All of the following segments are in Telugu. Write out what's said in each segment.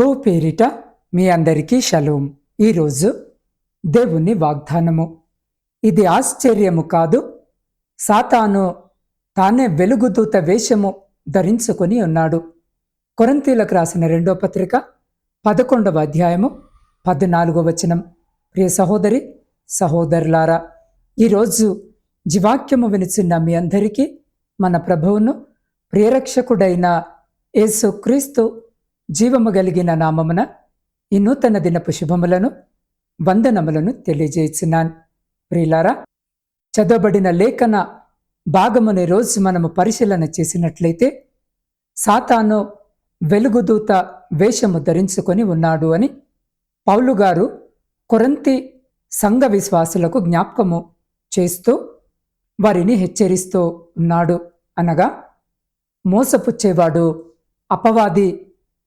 ప్రభువు పేరిట మీ అందరికీ షలోం. ఈరోజు దేవుని వాగ్దానము. ఇది ఆశ్చర్యము కాదు. సాతాను తానే వెలుగుదూత వేషము ధరించుకొని ఉన్నాడు. కొరంతీలకు రాసిన రెండో పత్రిక పదకొండవ అధ్యాయము పద్నాలుగో వచనం. ప్రియ సహోదరి సహోదరులారా ఈరోజు జీవాక్యము వినిచిన్న మీ అందరికీ మన ప్రభువును ప్రియరక్షకుడైన యేసు క్రీస్తు జీవము కలిగిన నామమున ఈ నూతన దినపు శుభములను వందనములను తెలియజేస్తున్నాను ప్రియులారా చదవబడిన లేఖన భాగముని రోజు మనము పరిశీలన చేసినట్లయితే సాతాను వెలుగుదూత వేషము ధరించుకొని ఉన్నాడు అని పౌలు గారు కొరంతి సంఘ విశ్వాసులకు జ్ఞాపకము చేస్తూ వారిని హెచ్చరిస్తూ ఉన్నాడు అనగా మోసపుచ్చేవాడు అపవాది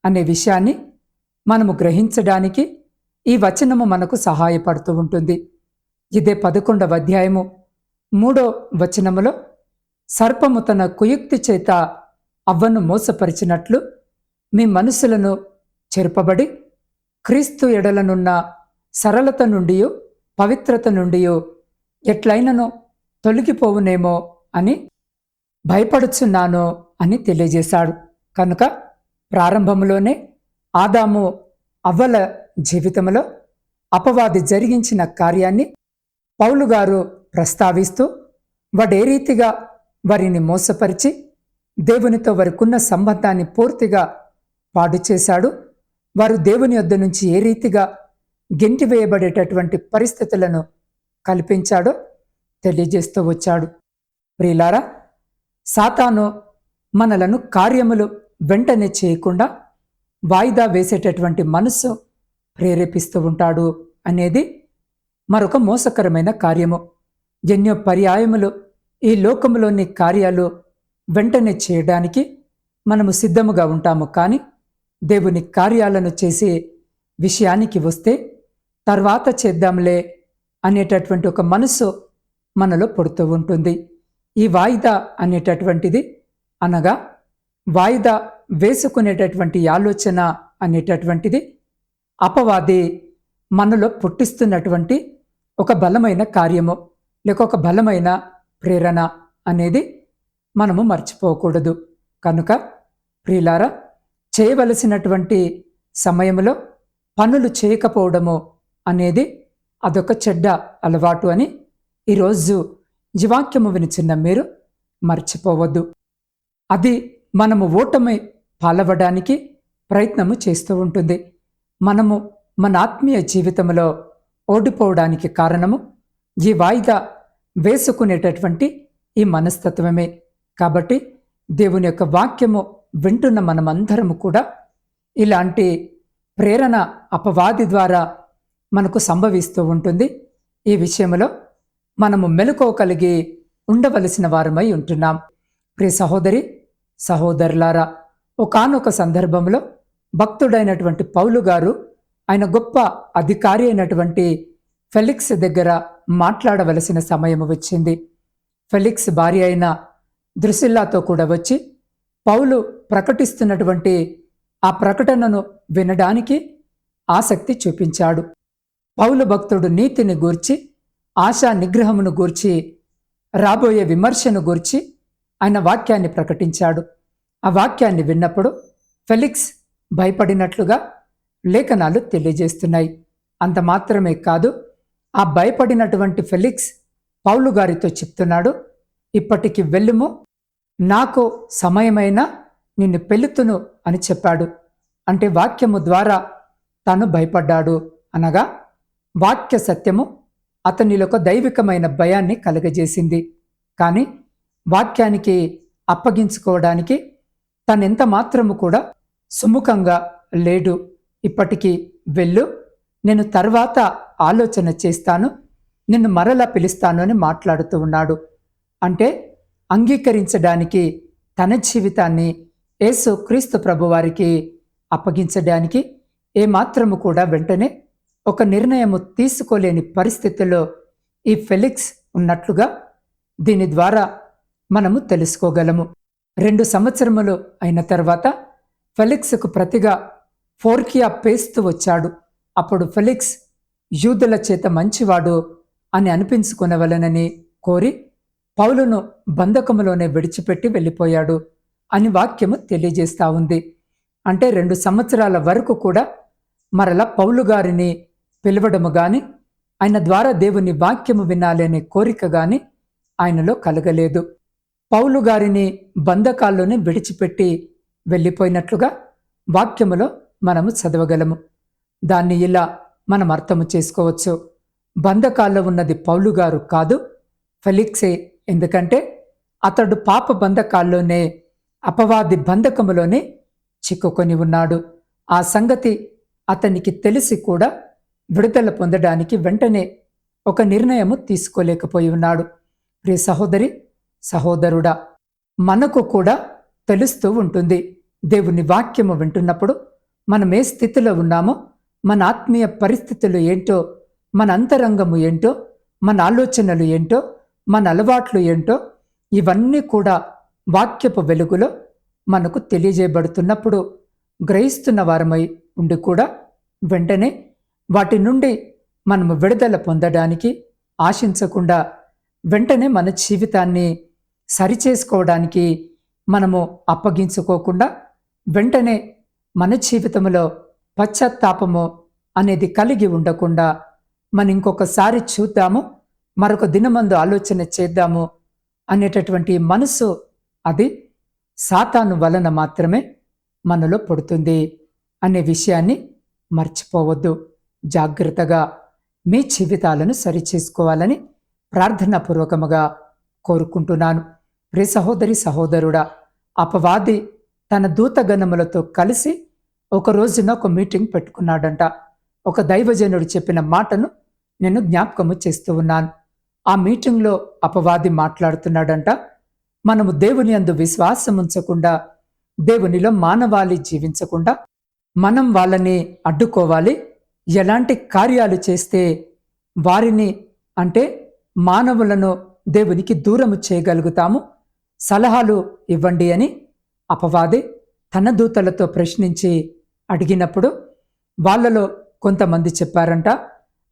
అనే విషయాన్ని మనము గ్రహించడానికి ఈ వచనము మనకు సహాయపడుతూ ఉంటుంది. ఇదే పదకొండవ అధ్యాయము మూడో వచనములో సర్పము తన కుయుక్తి చేత అవ్వను మోసపరిచినట్లు మీ మనసులను చెరుపబడి క్రీస్తు ఎడలనున్న సరళత నుండి పవిత్రత నుండి ఎట్లయినను తొలగిపోవునేమో అని భయపడుచున్నాను అని తెలియజేశాడు. కనుక ప్రారంభంలోనే ఆదాము అవ్వల జీవితంలో అపవాది జరిగించిన కార్యాన్ని పౌలు గారు ప్రస్తావిస్తూ వాడే రీతిగా వారిని మోసపరిచి దేవునితో వారికున్న సంబంధాన్ని పూర్తిగా పాడు చేశాడు. వారు దేవుని యొద్ద నుంచి ఏ రీతిగా గెంటివేయబడేటటువంటి పరిస్థితులను కల్పించాడో తెలియజేస్తూ వచ్చాడు. ప్రియులారా సాతాను మనలను కార్యములు వెంటనే చేయకుండా వాయిదా వేసేటటువంటి మనస్సు ప్రేరేపిస్తూ ఉంటాడు అనేది మరొక మోసకరమైన కార్యము. ఎన్నో పర్యాయములు ఈ లోకములోని కార్యాలు వెంటనే చేయడానికి మనము సిద్ధముగా ఉంటాము. కానీ దేవుని కార్యాలను చేసే విషయానికి వస్తే తర్వాత చేద్దాంలే అనేటటువంటి ఒక మనసు మనలో పుడుతూ ఉంటుంది. ఈ వాయిదా అనేటటువంటిది అనగా వాయిదా వేసుకునేటటువంటి ఆలోచన అనేటటువంటిది అపవాది మనలో పుట్టిస్తున్నటువంటి ఒక బలమైన కార్యము లేక ఒక బలమైన ప్రేరణ అనేది మనము మర్చిపోకూడదు. కనుక ప్రియులారా చేయవలసినటువంటి సమయంలో పనులు చేయకపోవడము అనేది అదొక చెడ్డ అలవాటు అని ఈరోజు జీవాక్యము వినిచిన్న మీరు మర్చిపోవద్దు. అది మనము ఓటమి పాలవడానికి ప్రయత్నము చేస్తూ ఉంటుంది. మనము మన ఆత్మీయ జీవితంలో ఓడిపోవడానికి కారణము ఈ వాయిదా వేసుకునేటటువంటి ఈ మనస్తత్వమే. కాబట్టి దేవుని యొక్క వాక్యము వింటున్న మనమందరము కూడా ఇలాంటి ప్రేరణ అపవాది ద్వారా మనకు సంభవిస్తూ ఉంటుంది. ఈ విషయంలో మనము మెలుకోగలిగి ఉండవలసిన వారమై ఉంటున్నాం. ప్రియ సహోదరి సహోదరులారా ఒకనొక సందర్భంలో భక్తుడైనటువంటి పౌలు గారు ఆయన గొప్ప అధికారి అయినటువంటి ఫెలిక్స్ దగ్గర మాట్లాడవలసిన సమయం వచ్చింది. ఫెలిక్స్ భార్య అయిన దృశిల్లాతో కూడా వచ్చి పౌలు ప్రకటిస్తున్నటువంటి ఆ ప్రకటనను వినడానికి ఆసక్తి చూపించాడు. పౌలు భక్తుడు నీతిని గూర్చి ఆశా నిగ్రహమును గూర్చి రాబోయే విమర్శను గూర్చి ఆయన వాక్యాన్ని ప్రకటించాడు. ఆ వాక్యాన్ని విన్నప్పుడు ఫెలిక్స్ భయపడినట్లుగా లేఖనాలు తెలియజేస్తున్నాయి. అంత మాత్రమే కాదు ఆ భయపడినటువంటి ఫెలిక్స్ పౌలు గారితో చెప్తున్నాడు ఇప్పటికి వెళ్ళుము నాకు సమయమైన నిన్ను పెళ్ళుతును అని చెప్పాడు. అంటే వాక్యము ద్వారా తాను భయపడ్డాడు అనగా వాక్య సత్యము అతనిలో ఒక దైవికమైన భయాన్ని కలుగజేసింది. కానీ వాక్యానికి అప్పగించుకోవడానికి తనెంత మాత్రము కూడా సుముఖంగా లేడు. ఇప్పటికీ వెళ్ళు. నేను తర్వాత ఆలోచన చేస్తాను. నిన్ను మరలా పిలుస్తాను అని మాట్లాడుతూ ఉన్నాడు. అంటే అంగీకరించడానికి తన జీవితాన్ని యేసు క్రీస్తు ప్రభువారికి అప్పగించడానికి ఏమాత్రము కూడా వెంటనే ఒక నిర్ణయము తీసుకోలేని పరిస్థితుల్లో ఈ ఫెలిక్స్ ఉన్నట్లుగా దీని ద్వారా మనము తెలుసుకోగలము. రెండు సంవత్సరములు అయిన తర్వాత ఫెలిక్స్కు ప్రతిగా ఫోర్కియా పేస్తూ వచ్చాడు. అప్పుడు ఫెలిక్స్ యూదుల చేత మంచివాడు అని అనిపించుకునవలనని కోరి పౌలును బంధకములోనే విడిచిపెట్టి వెళ్ళిపోయాడు అని వాక్యము తెలియజేస్తా ఉంది. అంటే రెండు సంవత్సరాల వరకు కూడా మరల పౌలు గారిని పిలవడము గాని ఆయన ద్వారా దేవుని వాక్యము వినాలనే కోరిక గాని ఆయనలో కలగలేదు. పౌలు గారిని బంధకాల్లోనే విడిచిపెట్టి వెళ్ళిపోయినట్లుగా వాక్యములో మనము చదవగలము. దాన్ని ఇలా మనం అర్థము చేసుకోవచ్చు. బంధకాల్లో ఉన్నది పౌలు గారు కాదు ఫెలిక్సే. ఎందుకంటే అతడు పాప బంధకాల్లోనే అపవాది బంధకములోనే చిక్కుకొని ఉన్నాడు. ఆ సంగతి అతనికి తెలిసి కూడా విడుదల పొందడానికి వెంటనే ఒక నిర్ణయము తీసుకోలేకపోయి ఉన్నాడు. ప్రియ సహోదరి సహోదరుడా మనకు కూడా తెలుస్తూ ఉంటుంది. దేవుని వాక్యము వింటున్నప్పుడు మనం ఏ స్థితిలో ఉన్నామో మన ఆత్మీయ పరిస్థితులు ఏంటో మన అంతరంగము ఏంటో మన ఆలోచనలు ఏంటో మన అలవాట్లు ఏంటో ఇవన్నీ కూడా వాక్యపు వెలుగులో మనకు తెలియజేయబడుతున్నప్పుడు గ్రహిస్తున్న వారమై ఉండి కూడా వెంటనే వాటి నుండి మనము విడుదల పొందడానికి ఆశించకుండా వెంటనే మన జీవితాన్ని సరిచేసుకోవడానికి మనము అప్పగించుకోకుండా వెంటనే మన జీవితంలో పశ్చాత్తాపము అనేది కలిగి ఉండకుండా మనం ఇంకొకసారి చూద్దాము మరొక దినమందు ఆలోచన చేద్దాము అనేటటువంటి మనసు అది సాతాను వలన మాత్రమే మనలో పుడుతుంది అనే విషయాన్ని మర్చిపోవద్దు. జాగ్రత్తగా మీ జీవితాలను సరిచేసుకోవాలని ప్రార్థనాపూర్వకముగా కోరుకుంటున్నాను. ప్రి సహోదరి సహోదరుడా అపవాది తన దూతగణములతో కలిసి ఒక రోజున ఒక మీటింగ్ పెట్టుకున్నాడంట. ఒక దైవజనుడు చెప్పిన మాటను నేను జ్ఞాపకము చేస్తూ ఉన్నాను. ఆ మీటింగ్లో అపవాది మాట్లాడుతున్నాడంట. మనము దేవుని అందు విశ్వాసం ఉంచకుండా దేవునిలో మానవాళి జీవించకుండా మనం వాళ్ళని అడ్డుకోవాలి. ఎలాంటి కార్యాలు చేస్తే వారిని అంటే మానవులను దేవునికి దూరము చేయగలుగుతాము. సలహాలు ఇవ్వండి అని అపవాది తన దూతలతో ప్రశ్నించి అడిగినప్పుడు వాళ్ళలో కొంతమంది చెప్పారంట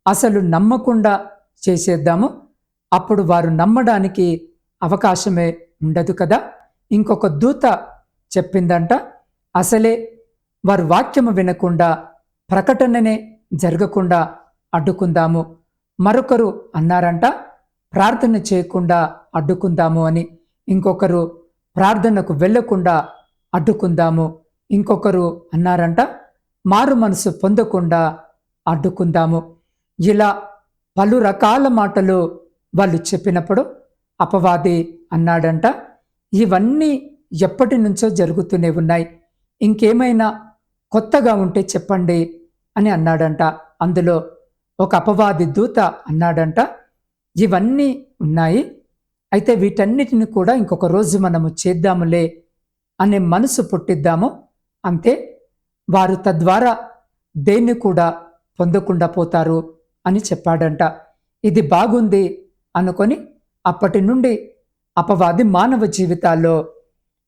అసలు నమ్మకుండా చేసేద్దాము. అప్పుడు వారు నమ్మడానికి అవకాశమే ఉండదు కదా. ఇంకొక దూత చెప్పిందంట అసలే వారు వాక్యము వినకుండా ప్రకటననే జరగకుండా అడ్డుకుందాము. మరొకరు అన్నారంట ప్రార్థన చేయకుండా అడ్డుకుందాము అని. ఇంకొకరు ప్రార్థనకు వెళ్ళకుండా అడ్డుకుందాము. ఇంకొకరు అన్నారంట మారు మనసు పొందకుండా అడ్డుకుందాము. ఇలా పలు రకాల మాటలు వాళ్ళు చెప్పినప్పుడు అపవాది అన్నాడంట ఇవన్నీ ఎప్పటి నుంచో జరుగుతూనే ఉన్నాయి. ఇంకేమైనా కొత్తగా ఉంటే చెప్పండి అని అన్నాడంట. అందులో ఒక అపవాది దూత అన్నాడంట ఇవన్నీ ఉన్నాయి. అయితే వీటన్నిటిని కూడా ఇంకొక రోజు మనము చేద్దాములే అనే మనసు పుట్టిద్దాము. అంతే వారు తద్వారా దేన్ని కూడా పొందకుండా పోతారు అని చెప్పాడంట. ఇది బాగుంది అనుకొని అప్పటి నుండి అపవాది మానవ జీవితాల్లో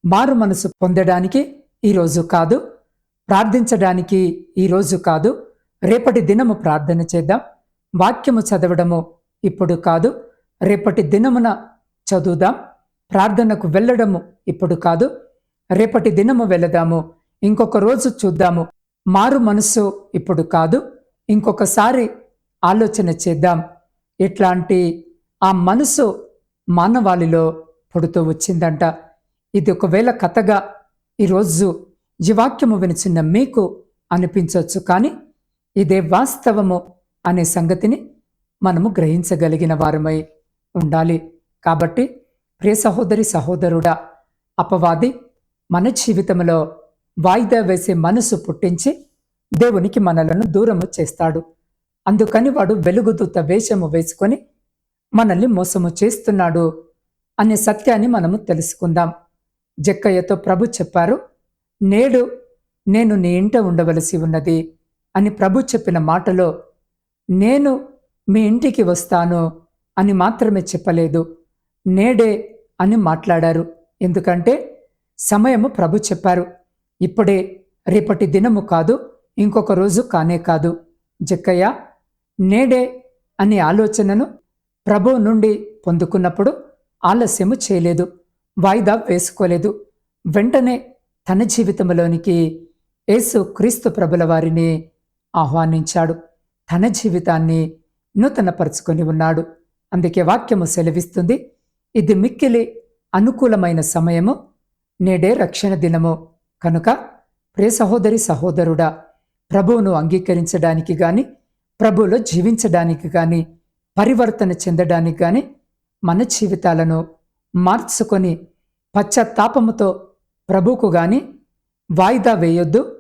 మారు మనసు పొందడానికి ఈరోజు కాదు ప్రార్థించడానికి ఈరోజు కాదు రేపటి దినము ప్రార్థన చేద్దాం. వాక్యము చదవడము ఇప్పుడు కాదు రేపటి దినమున చదువుదాం. ప్రార్థనకు వెళ్ళడము ఇప్పుడు కాదు. రేపటి దినము వెళదాము. ఇంకొక రోజు చూద్దాము. మారు మనసు ఇప్పుడు కాదు. ఇంకొకసారి ఆలోచన చేద్దాం. ఇట్లాంటి ఆ మనసు మానవాళిలో పుడుతూ వచ్చిందంట. ఇది ఒకవేళ కథగా ఈరోజు ఈ వాక్యము వినిచిన్న మీకు అనిపించవచ్చు కానీ ఇదే వాస్తవము అనే సంగతిని మనము గ్రహించగలిగిన వారమై ఉండాలి. కాబట్టి ప్రియ సహోదరి సహోదరుడా అపవాది మన జీవితంలో వాయిదా వేసే మనసు పుట్టించి దేవునికి మనలను దూరము చేస్తాడు. అందుకని వాడు వెలుగుదూత వేషము వేసుకొని మనల్ని మోసము చేస్తున్నాడు అనే సత్యాన్ని మనము తెలుసుకుందాం. జక్కయ్యతో ప్రభు చెప్పారు నేడు నేను నీ ఇంట ఉండవలసి ఉన్నది అని ప్రభు చెప్పిన మాటలో నేను మీ ఇంటికి వస్తాను అని మాత్రమే చెప్పలేదు. నేడే అని మాట్లాడారు. ఎందుకంటే సమయము ప్రభు చెప్పారు. ఇప్పుడే రేపటి దినము కాదు ఇంకొక రోజు కానే కాదు. జక్కయ్య నేడే అనే ఆలోచనను ప్రభు నుండి పొందుకున్నప్పుడు ఆలస్యము చేయలేదు వాయిదా వేసుకోలేదు. వెంటనే తన జీవితంలోనికి యేసు క్రీస్తు ప్రభుల వారిని ఆహ్వానించాడు. తన జీవితాన్ని నూతనపరుచుకొని ఉన్నాడు. అందుకే వాక్యము సెలవిస్తుంది. ఇది మిక్కిలి అనుకూలమైన సమయము. నేడే రక్షణ దినము. కనుక ప్రే సహోదరి సహోదరుడా ప్రభువును అంగీకరించడానికి కానీ ప్రభువులో జీవించడానికి కానీ పరివర్తన చెందడానికి కానీ మన జీవితాలను మార్చుకొని పశ్చాత్తాపముతో ప్రభుకు గాని వాయిదా వేయొద్దు.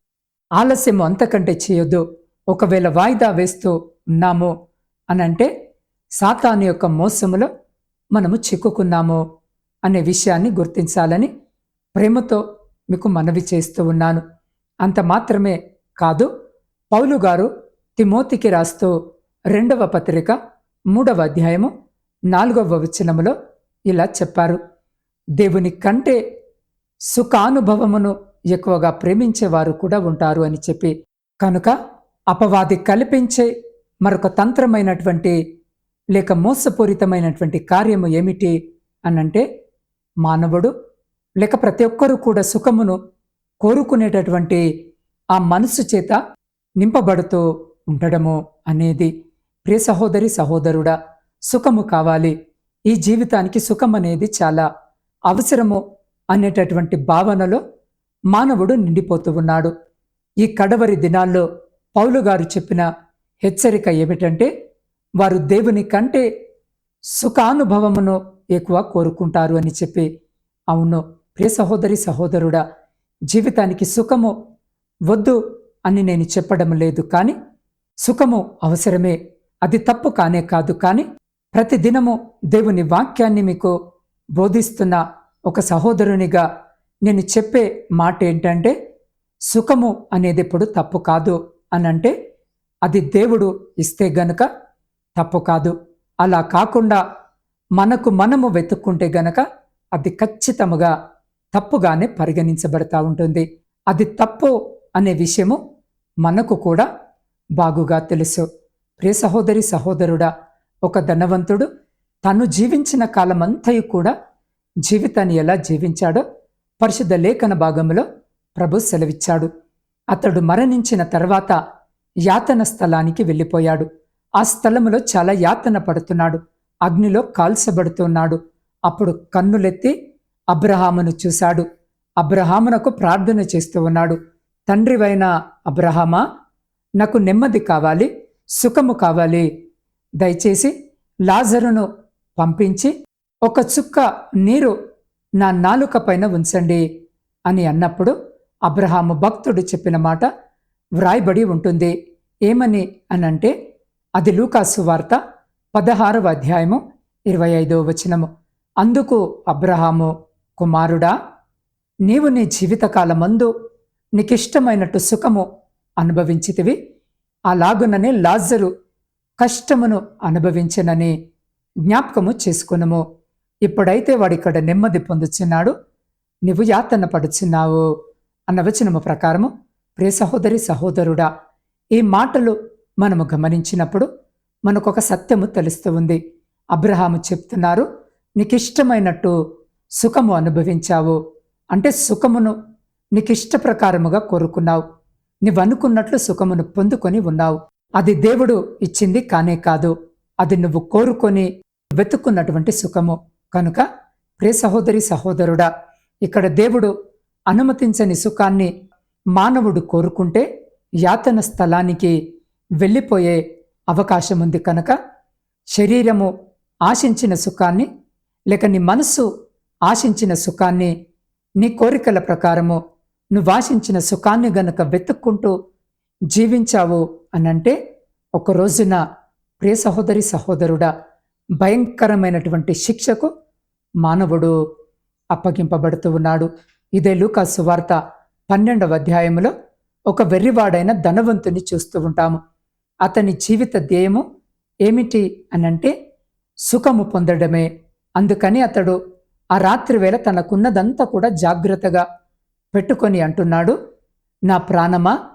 ఆలస్యం అంతకంటే చేయొద్దు. ఒకవేళ వాయిదా వేస్తూ ఉన్నాము అనంటే సాతాను యొక్క మోసములో మనము చిక్కుకున్నామో అనే విషయాన్ని గుర్తించాలని ప్రేమతో మీకు మనవి చేస్తూ ఉన్నాను. అంత మాత్రమే కాదు పౌలు గారు తిమోతికి రాస్తూ రెండవ పత్రిక మూడవ అధ్యాయము నాలుగవ వచనములో ఇలా చెప్పారు. దేవుని కంటే సుఖానుభవమును ఎక్కువగా ప్రేమించేవారు కూడా ఉంటారు అని చెప్పి. కనుక అపవాది కల్పించే మరొక తంత్రమైనటువంటి లేక మోసపూరితమైనటువంటి కార్యము ఏమిటి అనంటే మానవుడు లేక ప్రతి ఒక్కరూ కూడా సుఖమును కోరుకునేటటువంటి ఆ మనసు చేత నింపబడుతూ ఉండడము అనేది ప్రియ సహోదరి సహోదరుడా సుఖము కావాలి. ఈ జీవితానికి సుఖం అనేది చాలా అవసరము అనేటటువంటి భావనలో మానవుడు నిండిపోతూ ఉన్నాడు. ఈ కడవరి దినాల్లో పౌలు గారు చెప్పిన హెచ్చరిక ఏమిటంటే వారు దేవుని కంటే సుఖానుభవమును ఎక్కువ కోరుకుంటారు అని చెప్పి అవును ప్రియ సహోదరి సహోదరుడా జీవితానికి సుఖము వద్దు అని నేను చెప్పడం లేదు కానీ సుఖము అవసరమే అది తప్పు కానే కాదు కానీ ప్రతిదినము దేవుని వాక్యాన్ని మీకు బోధిస్తున్న ఒక సహోదరునిగా నేను చెప్పే మాట ఏంటంటే సుఖము అనేది ఎప్పుడు తప్పు కాదు అని అంటే అది దేవుడు ఇస్తే గనుక తప్పు కాదు. అలా కాకుండా మనకు మనము వెతుక్కుంటే గనక అది ఖచ్చితముగా తప్పుగానే పరిగణించబడతా ఉంటుంది. అది తప్పు అనే విషయము మనకు కూడా బాగుగా తెలుసు. ప్రియ సహోదరి సహోదరుడా ఒక ధనవంతుడు తను జీవించిన కాలమంతయు కూడా జీవితాన్ని ఎలా జీవించాడో పరిశుద్ధ లేఖన భాగంలో ప్రభు సెలవిచ్చాడు. అతడు మరణించిన తర్వాత యాతన స్థలానికి వెళ్ళిపోయాడు. ఆ స్థలములో చాలా యాతన పడుతున్నాడు. అగ్నిలో కాల్చబడుతున్నాడు. అప్పుడు కన్నులెత్తి అబ్రహామును చూశాడు. అబ్రహామునకు ప్రార్థన చేస్తూ ఉన్నాడు. తండ్రివైన అబ్రహామా నాకు నెమ్మది కావాలి సుఖము కావాలి. దయచేసి లాజరును పంపించి ఒక చుక్క నీరు నా నాలుక పైన ఉంచండి అని అన్నప్పుడు అబ్రహాము భక్తుడు చెప్పిన మాట వ్రాయబడి ఉంటుంది. ఏమని అనంటే అది లూకాసు వార్త పదహారవ అధ్యాయము ఇరవై ఐదవ వచనము. అందుకు అబ్రహాము కుమారుడా నీవు నీ జీవితకాలమందు నీకిష్టమైనట్టు సుఖము అనుభవించితివి. అలాగుననే లాజరు కష్టమును అనుభవించనని జ్ఞాపకము చేసుకునము. ఇప్పుడైతే వాడిక్కడ నెమ్మది పొందుచున్నాడు. నువ్వు యాతన పడుచున్నావు అన్న వచనము ప్రకారము ప్రియ సహోదరి సహోదరుడా ఈ మాటలు మనము గమనించినప్పుడు మనకొక సత్యము తెలుస్తూ ఉంది. అబ్రహాము చెప్తున్నారు నీకిష్టమైనట్టు సుఖము అనుభవించావు. అంటే సుఖమును నీకిష్ట ప్రకారముగా కోరుకున్నావు. నువ్వు అనుకున్నట్లు సుఖమును పొందుకొని ఉన్నావు. అది దేవుడు ఇచ్చింది కానే కాదు. అది నువ్వు కోరుకొని వెతుక్కున్నటువంటి సుఖము. కనుక ప్రే సహోదరి సహోదరుడా ఇక్కడ దేవుడు అనుమతించని సుఖాన్ని మానవుడు కోరుకుంటే యాతన స్థలానికి వెళ్ళిపోయే అవకాశం ఉంది కనుక శరీరము ఆశించిన సుఖాన్ని లేక నీ మనస్సు ఆశించిన సుఖాన్ని నీ కోరికల ప్రకారము నువ్వు ఆశించిన సుఖాన్ని గనక వెతుక్కుంటూ జీవించావు అనంటే ఒక రోజున ప్రియ సహోదరి సహోదరుడా భయంకరమైనటువంటి శిక్షకు మానవుడు అప్పగింపబడుతూ ఉన్నాడు. ఇదే లూకా సువార్త పన్నెండవ అధ్యాయంలో ఒక వెర్రివాడైన ధనవంతుని చూస్తూ ఉంటాము. అతని జీవిత ధ్యేయము ఏమిటి అనంటే సుఖము పొందడమే. అందుకని అతడు ఆ రాత్రి వేళ తనకున్నదంతా కూడా జాగ్రత్తగా పెట్టుకొని అంటున్నాడు. నా ప్రాణమా?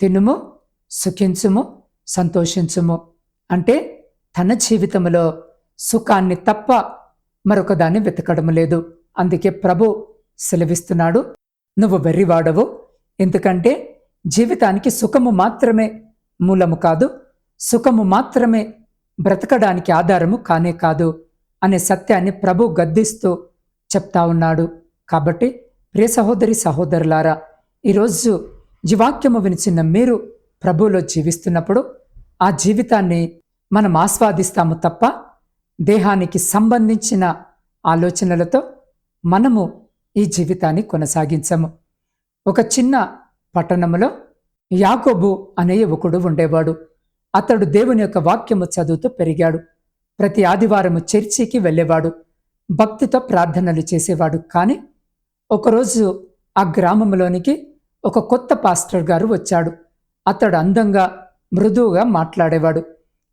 తినుము సుఖించుము సంతోషించుము. అంటే తన జీవితంలో సుఖాన్ని తప్ప మరొకదాన్ని వెతకడం లేదు. అందుకే ప్రభు సెలవిస్తున్నాడు నువ్వు వెర్రివాడవు. ఎందుకంటే జీవితానికి సుఖము మాత్రమే మూలము కాదు సుఖము మాత్రమే బ్రతకడానికి ఆధారము కానే కాదు అనే సత్యాన్ని ప్రభు గద్దిస్తూ చెప్తా ఉన్నాడు. కాబట్టి ప్రియ సహోదరి సహోదరులారా ఈరోజు జీవాక్యము వినిచిన మీరు ప్రభువులో జీవిస్తున్నప్పుడు ఆ జీవితాన్ని మనం ఆస్వాదిస్తాము తప్ప దేహానికి సంబంధించిన ఆలోచనలతో మనము ఈ జీవితాన్ని కొనసాగించము. ఒక చిన్న పట్టణంలో యాకోబు అనే యువకుడు ఉండేవాడు. అతడు దేవుని యొక్క వాక్యము చదువుతూ పెరిగాడు. ప్రతి ఆదివారము చర్చికి వెళ్ళేవాడు. భక్తితో ప్రార్థనలు చేసేవాడు. కానీ ఒకరోజు ఆ గ్రామంలోనికి ఒక కొత్త పాస్టర్ గారు వచ్చాడు. అతడు అందంగా మృదువుగా మాట్లాడేవాడు.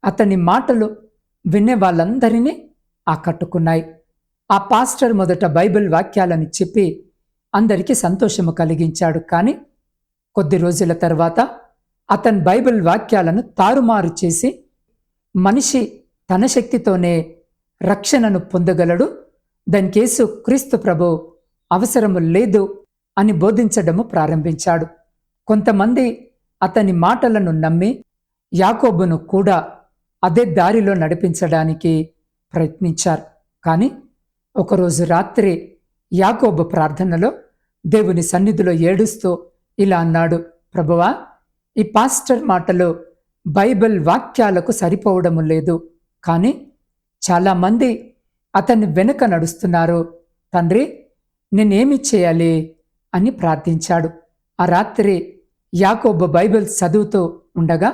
అతని మాటలు వినే వాళ్ళందరినీ ఆకట్టుకున్నాయి. ఆ పాస్టర్ మొదట బైబిల్ వాక్యాలని చెప్పి అందరికీ సంతోషము కలిగించాడు. కానీ కొద్ది రోజుల తర్వాత అతని బైబిల్ వాక్యాలను తారుమారు చేసి మనిషి తన శక్తితోనే రక్షణను పొందగలడు దానికేసు క్రీస్తు ప్రభు అవసరము లేదు అని బోధించడము ప్రారంభించాడు. కొంతమంది అతని మాటలను నమ్మి యాకోబును కూడా అదే దారిలో నడిపించడానికి ప్రయత్నించారు. కానీ ఒకరోజు రాత్రి యాకోబు ప్రార్థనలో దేవుని సన్నిధిలో ఏడుస్తూ ఇలా అన్నాడు. ప్రభువా ఈ పాస్టర్ మాటలు బైబిల్ వాక్యాలకు సరిపోవడము లేదు. కానీ చాలామంది అతన్ని వెనుక నడుస్తున్నారు. తండ్రి నేనేమి చేయాలి అని ప్రార్థించాడు. ఆ రాత్రి యాకోబు బైబిల్ చదువుతూ ఉండగా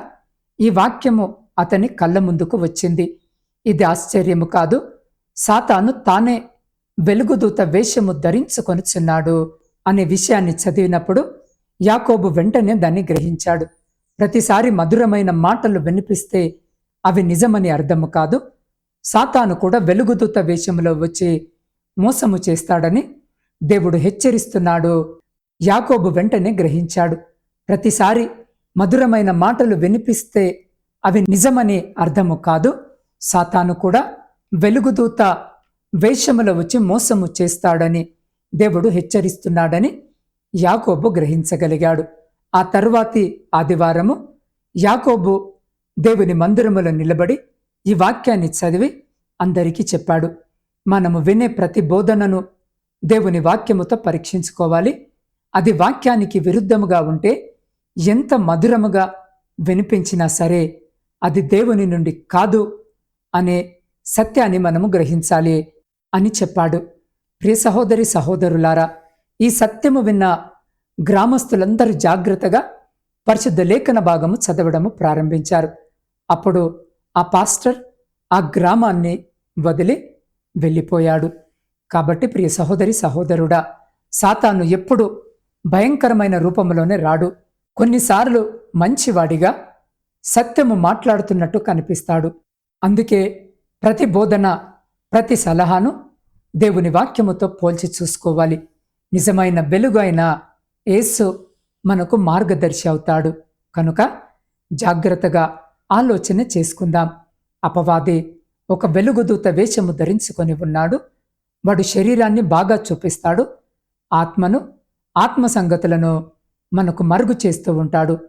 ఈ వాక్యము అతని కళ్ళ ముందుకు వచ్చింది. ఇది ఆశ్చర్యము కాదు. సాతాను తానే వెలుగుదూత వేషము ధరించుకొనుచున్నాడు అనే విషయాన్ని చదివినప్పుడు యాకోబు వెంటనే దాన్ని గ్రహించాడు. ప్రతిసారి మధురమైన మాటలు వినిపిస్తే అవి నిజమని అర్థము కాదు. సాతాను కూడా వెలుగుదూత వేషంలో వచ్చి మోసము చేస్తాడని దేవుడు హెచ్చరిస్తున్నాడు. యాకోబు వెంటనే గ్రహించాడు. ప్రతిసారి మధురమైన మాటలు వినిపిస్తే అవి నిజమని అర్థము కాదు. సాతాను కూడా వెలుగుదూత వేషములో వచ్చి మోసము చేస్తాడని దేవుడు హెచ్చరిస్తున్నాడని యాకోబు గ్రహించగలిగాడు. ఆ తర్వాతి ఆదివారము యాకోబు దేవుని మందిరములో నిలబడి ఈ వాక్యాన్ని చదివి అందరికీ చెప్పాడు. మనము వినే ప్రతి బోధనను దేవుని వాక్యముతో పరీక్షించుకోవాలి. అది వాక్యానికి విరుద్ధముగా ఉంటే ఎంత మధురముగా వినిపించినా సరే అది దేవుని నుండి కాదు అనే సత్యాన్ని మనము గ్రహించాలి అని చెప్పాడు. ప్రియ సహోదరి సహోదరులారా ఈ సత్యము విన్న గ్రామస్తులందరూ జాగ్రత్తగా పరిశుద్ధ లేఖన భాగము చదవడము ప్రారంభించారు. అప్పుడు ఆ పాస్టర్ ఆ గ్రామాన్ని వదిలి వెళ్ళిపోయాడు. కాబట్టి ప్రియ సహోదరి సహోదరుడా సాతాను ఎప్పుడు భయంకరమైన రూపంలోనే రాడు. కొన్నిసార్లు మంచివాడిగా సత్యము మాట్లాడుతున్నట్టు కనిపిస్తాడు. అందుకే ప్రతి బోధన ప్రతి సలహాను దేవుని వాక్యముతో పోల్చి చూసుకోవాలి. నిజమైన వెలుగు అయిన యేసు మనకు మార్గదర్శి అవుతాడు. కనుక జాగ్రత్తగా ఆలోచన చేసుకుందాం. అపవాది ఒక వెలుగుదూత వేషము ధరించుకొని ఉన్నాడు. వాడు శరీరాన్ని బాగా చూపిస్తాడు. ఆత్మను ఆత్మ సంగతులను మనకు మరుగు చేస్తూ ఉంటాడు.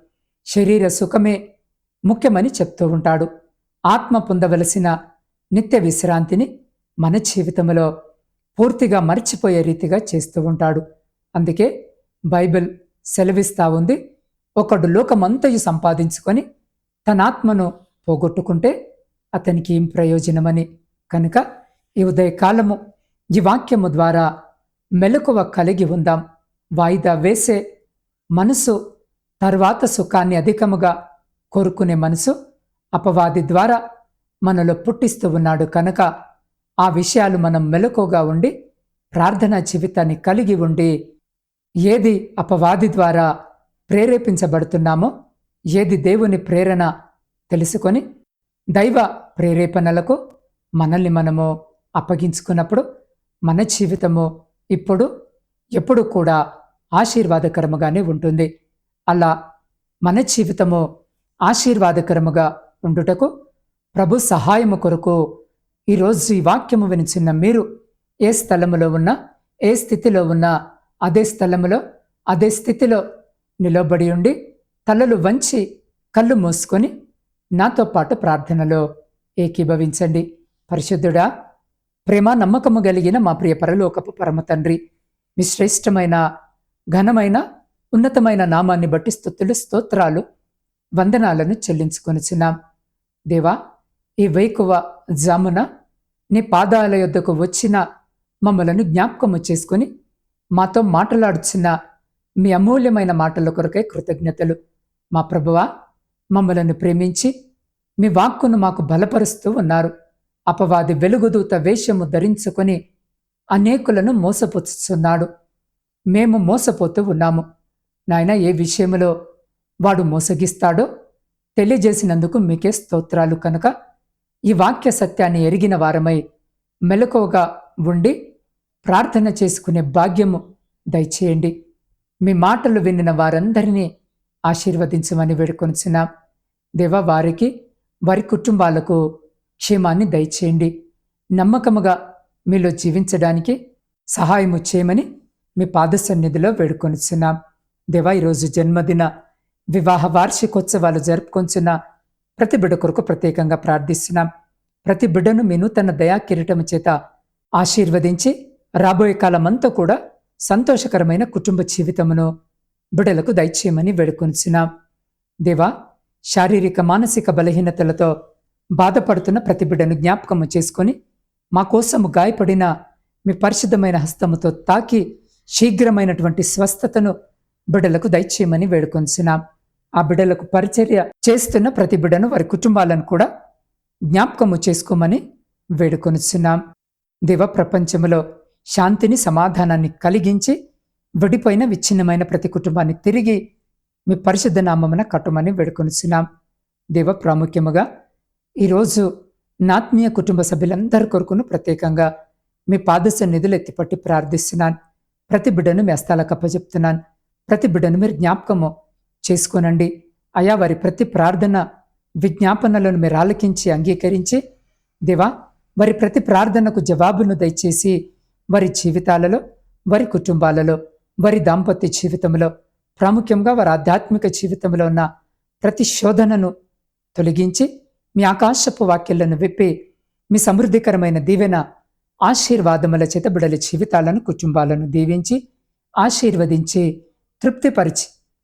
శరీర సుఖమే ముఖ్యమని చెప్తూ ఉంటాడు. ఆత్మ పొందవలసిన నిత్య విశ్రాంతిని మన జీవితంలో పూర్తిగా మర్చిపోయే రీతిగా చేస్తూ ఉంటాడు. అందుకే బైబిల్ సెలవిస్తా ఉంది. ఒకడు లోకమంతయు సంపాదించుకొని తన ఆత్మను పోగొట్టుకుంటే అతనికి ఏం ప్రయోజనమని? కనుక ఈ ఉదయకాలము ఈ వాక్యము ద్వారా మెలకువ కలిగి ఉందాం. వాయిదా వేసే మనసు తర్వాత సుఖాన్ని అధికముగా కోరుకునే మనసు అపవాది ద్వారా మనలో పుట్టిస్తూ ఉన్నాడు కనుక ఆ విషయాలు మనం మెలకుగా ఉండి ప్రార్థనా జీవితాన్ని కలిగి ఉండి ఏది అపవాది ద్వారా ప్రేరేపించబడుతున్నామో ఏది దేవుని ప్రేరణ తెలుసుకొని దైవ ప్రేరేపణలకు మనల్ని మనము అప్పగించుకున్నప్పుడు మన జీవితము ఇప్పుడు ఎప్పుడు కూడా ఆశీర్వాదకరముగానే ఉంటుంది. అలా మన జీవితము ఆశీర్వాదకరముగా ఉండుటకు ప్రభు సహాయము కొరకు ఈరోజు ఈ వాక్యము వినిచిన్న మీరు ఏ స్థలములో ఉన్నా ఏ స్థితిలో ఉన్నా అదే స్థలములో అదే స్థితిలో నిలబడి ఉండి తలలు వంచి కళ్ళు మూసుకొని నాతో పాటు ప్రార్థనలో ఏకీభవించండి. పరిశుద్ధుడా ప్రేమ నమ్మకము కలిగిన మా ప్రియ పరలోకపు పరమ తండ్రి మీ శ్రేష్టమైన ఘనమైన ఉన్నతమైన నామాన్ని బట్టి స్థుతులు స్తోత్రాలు వందనాలను చెల్లించుకొనిచున్నాం. దేవా ఈ వైకువ జామున నీ పాదాల యొద్దకు వచ్చిన మమ్మలను జ్ఞాపకము చేసుకుని మాతో మాట్లాడుచున్న మీ అమూల్యమైన మాటల కొరకే కృతజ్ఞతలు. మా ప్రభువా మమ్మలను ప్రేమించి మీ వాక్కును మాకు బలపరుస్తూ ఉన్నారు. అపవాది వెలుగుదూత వేషము ధరించుకొని అనేకులను మోసపుచ్చుచున్నాడు మేము మోసపోతూ ఉన్నాము. నాయన ఏ విషయంలో వాడు మోసగిస్తాడో తెలియజేసినందుకు మీకే స్తోత్రాలు కనుక. ఈ వాక్య సత్యాన్ని ఎరిగిన వారమై మెలకువగా ఉండి ప్రార్థన చేసుకునే భాగ్యము దయచేయండి. మీ మాటలు వినిన వారందరినీ ఆశీర్వదించమని వేడుకొనిచున్నాం. దేవ వారికి వారి కుటుంబాలకు క్షేమాన్ని దయచేయండి. నమ్మకముగా మీలో జీవించడానికి సహాయము చేయమని మీ పాద సన్నిధిలో వేడుకొనిచున్నాం. దేవా ఈరోజు జన్మదిన వివాహ వార్షికోత్సవాలు జరుపుకొంచున్న ప్రతి బిడ్డ కొరకు ప్రత్యేకంగా ప్రార్థిస్తున్నాం. ప్రతి బిడ్డను మీను తన దయా కిరీటము చేత ఆశీర్వదించి రాబోయే కాలమంతా కూడా సంతోషకరమైన కుటుంబ జీవితమును బిడలకు దయచేయమని వేడుకొనిచున్నాం. దేవా శారీరక మానసిక బలహీనతలతో బాధపడుతున్న ప్రతి బిడ్డను జ్ఞాపకము చేసుకొని మా కోసము గాయపడిన మీ పరిశుద్ధమైన హస్తముతో తాకి శీఘ్రమైనటువంటి స్వస్థతను బిడ్డలకు దయచేయమని వేడుకొంచున్నాం ఆ బిడ్డలకు పరిచర్య చేస్తున్న ప్రతి బిడ్డను వారి కుటుంబాలను కూడా జ్ఞాపకము చేసుకోమని వేడుకొనుచున్నాం. దివ ప్రపంచంలో శాంతిని సమాధానాన్ని కలిగించి విడిపోయిన విచ్ఛిన్నమైన ప్రతి కుటుంబాన్ని తిరిగి మీ పరిశుద్ధ నామమున కట్టమని వేడుకొనిచున్నాం. దేవ ప్రాముఖ్యముగా ఈరోజు నాత్మీయ కుటుంబ సభ్యులందరి కొరకును ప్రత్యేకంగా మీ పాదశ నిధులు ఎత్తిపట్టి ప్రార్థిస్తున్నాను. ప్రతి బిడ్డను మీ హస్తాలకు అప్పచెప్తున్నాను. ప్రతి బిడ్డను మీరు జ్ఞాపకము చేసుకోనండి. అయా వారి ప్రతి ప్రార్థన విజ్ఞాపనలను మీరు ఆలకించి అంగీకరించి దేవా వారి ప్రతి ప్రార్థనకు జవాబును దయచేసి వారి జీవితాలలో వారి కుటుంబాలలో వారి దాంపత్య జీవితంలో ప్రాముఖ్యంగా వారి ఆధ్యాత్మిక జీవితంలో ఉన్న ప్రతి శోధనను తొలగించి మీ ఆకాశపు వాక్యాలను విప్పి మీ సమృద్ధికరమైన దీవెన ఆశీర్వాదముల చేత బిడల జీవితాలను కుటుంబాలను దీవించి ఆశీర్వదించి తృప్తిపరిచి